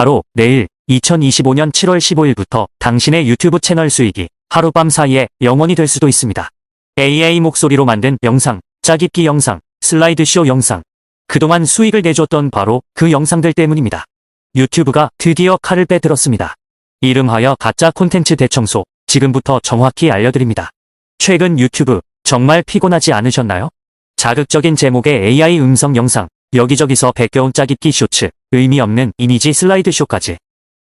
바로 내일 2025년 7월 15일부터 당신의 유튜브 채널 수익이 하룻밤 사이에 영원이 될 수도 있습니다. AI 목소리로 만든 영상, 짜깁기 영상, 슬라이드쇼 영상. 그동안 수익을 내줬던 바로 그 영상들 때문입니다. 유튜브가 드디어 칼을 빼들었습니다. 이름하여 가짜 콘텐츠 대청소, 지금부터 정확히 알려드립니다. 최근 유튜브, 정말 피곤하지 않으셨나요? 자극적인 제목의 AI 음성 영상, 여기저기서 베껴온 짜깁기 쇼츠, 의미 없는 이미지 슬라이드쇼까지.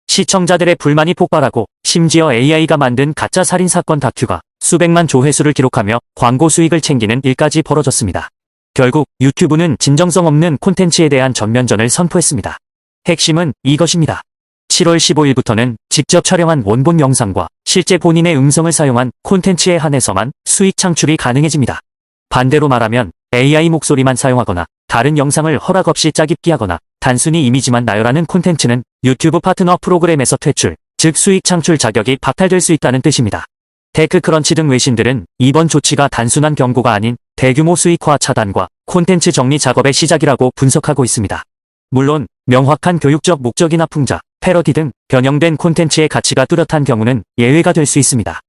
시청자들의 불만이 폭발하고 심지어 AI가 만든 가짜 살인사건 다큐가 수백만 조회수를 기록하며 광고 수익을 챙기는 일까지 벌어졌습니다. 결국 유튜브는 진정성 없는 콘텐츠에 대한 전면전을 선포했습니다. 핵심은 이것입니다. 7월 15일부터는 직접 촬영한 원본 영상과 실제 본인의 음성을 사용한 콘텐츠에 한해서만 수익 창출이 가능해집니다. 반대로 말하면 AI 목소리만 사용하거나 다른 영상을 허락 없이 짜깁기 하거나 단순히 이미지만 나열하는 콘텐츠는 유튜브 파트너 프로그램에서 퇴출, 즉 수익 창출 자격이 박탈될 수 있다는 뜻입니다. 테크크런치 등 외신들은 이번 조치가 단순한 경고가 아닌 대규모 수익화 차단과 콘텐츠 정리 작업의 시작이라고 분석하고 있습니다. 물론 명확한 교육적 목적이나 풍자, 패러디 등 변형된 콘텐츠의 가치가 뚜렷한 경우는 예외가 될 수 있습니다.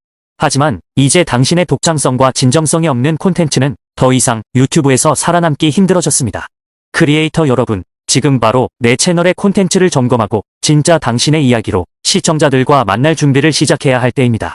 하지만 이제 당신의 독창성과 진정성이 없는 콘텐츠는 더 이상 유튜브에서 살아남기 힘들어졌습니다. 크리에이터 여러분, 지금 바로 내 채널의 콘텐츠를 점검하고 진짜 당신의 이야기로 시청자들과 만날 준비를 시작해야 할 때입니다.